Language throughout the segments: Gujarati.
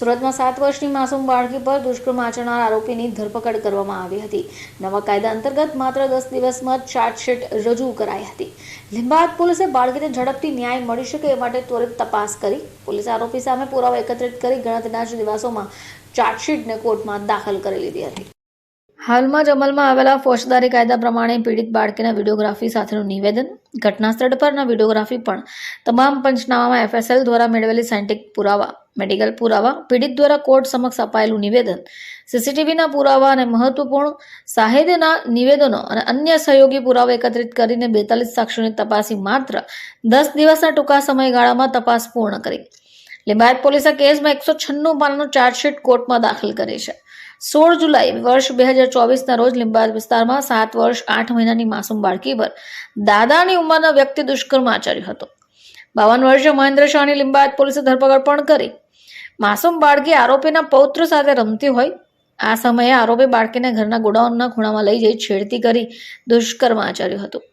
સુરતમાં સાત વર્ષની માસૂમ બાળકી પર દુષ્કર્મ આચરનાર આરોપીની ધરપકડ કરવામાં આવી હતી. નવા કાયદા અંતર્ગત માત્ર દસ દિવસમાં ચાર્જશીટ રજૂ કરાઈ હતી. લીંબાદ પોલીસે બાળકીને ઝડપથી ન્યાય મળી શકે એ માટે ત્વરિત તપાસ કરી. પોલીસે આરોપી સામે પુરાવા એકત્રિત કરી ગણતરીના જ દિવસોમાં ચાર્જશીટને કોર્ટમાં દાખલ કરી લીધી હતી. હાલમાં જ અમલમાં આવેલા ફોજદારી કાયદા પ્રમાણે પીડિત બાળકીના વિડીયોગ્રાફી સાથેનું નિવેદન, ઘટના સ્થળ પરના વિડીયોગ્રાફી પણ તમામ પંચનામામાં એફએસએલ દ્વારા મેળવેલી સાયન્ટિક પુરાવા મેડિકલ પુરાવા, પીડિત દ્વારા કોર્ટ સમક્ષ અપાયેલું નિવેદન, સીસીટીવીના પુરાવા અને મહત્વપૂર્ણ સાહિત્યના નિવેદનો અને અન્ય સહયોગી પુરાવા એકત્રિત કરીને બેતાલીસ સાક્ષીઓની તપાસી માત્ર દસ દિવસના ટૂંકા સમયગાળામાં તપાસ પૂર્ણ કરી. લિંબાયત પોલીસે કેસમાં એકસો છન્નું પાનાનું ચાર્જશીટ કોર્ટમાં દાખલ કરી છે. સોળ જુલાઈ વર્ષ બે હજાર ચોવીસના રોજ લિંબાયત વિસ્તારમાં સાત વર્ષ, આઠ મહિનાની માસૂમ બાળકી પર દાદાની ઉંમરના વ્યક્તિ દુષ્કર્મ આચર્યો હતો. બાવન વર્ષીય મહેન્દ્ર શાહની લિંબાયત પોલીસે ધરપકડ પણ કરી. માસૂમ બાળકી આરોપીના પૌત્ર સાથે રમતી હોય. આ સમયે આરોપી બાળકીને ઘરના ગોડાઉનના ખૂણામાં લઈ જઈ છેડતી કરી દુષ્કર્મ આચર્યું હતું.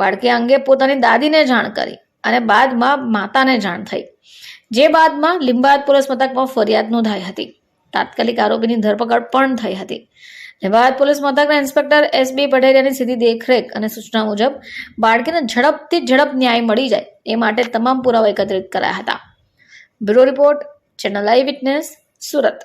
બાળકી અંગે પોતાની દાદીને જાણ કરી અને બાદમાં માતાને જાણ થઈ. જે બાદમાં લીંબાયત પોલીસ મથકમાં ફરિયાદ નોંધાઈ હતી. તાત્કાલિક આરોપીની ધરપકડ પણ થઈ હતી. લીંબાયત પોલીસ મથકના ઇન્સ્પેક્ટર એસ બી પટેલિયાની સીધી દેખરેખ અને સૂચના મુજબ બાળકીને ઝડપથી ઝડપ ન્યાય મળી જાય એ માટે તમામ પુરાવા એકત્રિત કરાયા હતા. Bureau report channel eyewitness Surat